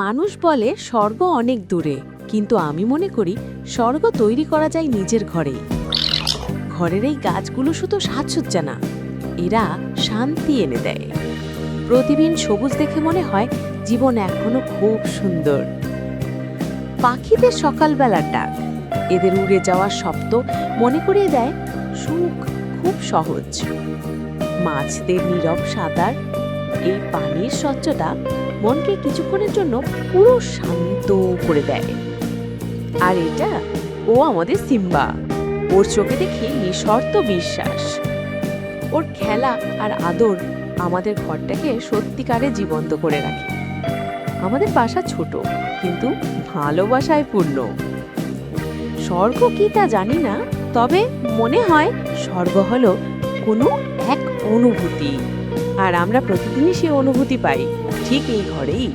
মানুষ বলে স্বর্গ অনেক দূরে, কিন্তু আমি মনে করি স্বর্গ তৈরি করা যায় নিজের ঘরেই। ঘরের এই গাছগুলো শুধু সাজসজ্জা না, এরা শান্তি এনে দেয়। প্রতিদিন সবুজ দেখে মনে হয় জীবন এখনও খুব সুন্দর। পাখিদের সকালবেলার ডাক, এদের উড়ে যাওয়ার শব্দ মনে করিয়ে দেয় সুখ খুব সহজ। মাছদের নীরব সাঁতার এই পানির স্বচ্ছতা মনকে কিছুক্ষণের জন্য পুরো শান্ত করে দেয়। আর এটা ও আমাদের সিম্বা। ওর চোখে দেখি নিঃশর্ত বিশ্বাস। ওর খেলা আর আদর আমাদের ঘরটাকে সত্যিকারে জীবন্ত করে রাখে। আমাদের বাসা ছোট, কিন্তু ভালোবাসায় পূর্ণ। স্বর্গ কি তা জানি না, তবে মনে হয় স্বর্গ হলো কোনো এক অনুভূতি। আর আমরা প্রতিদিনই সে অনুভূতি পাই ঠিক এই ঘরেই।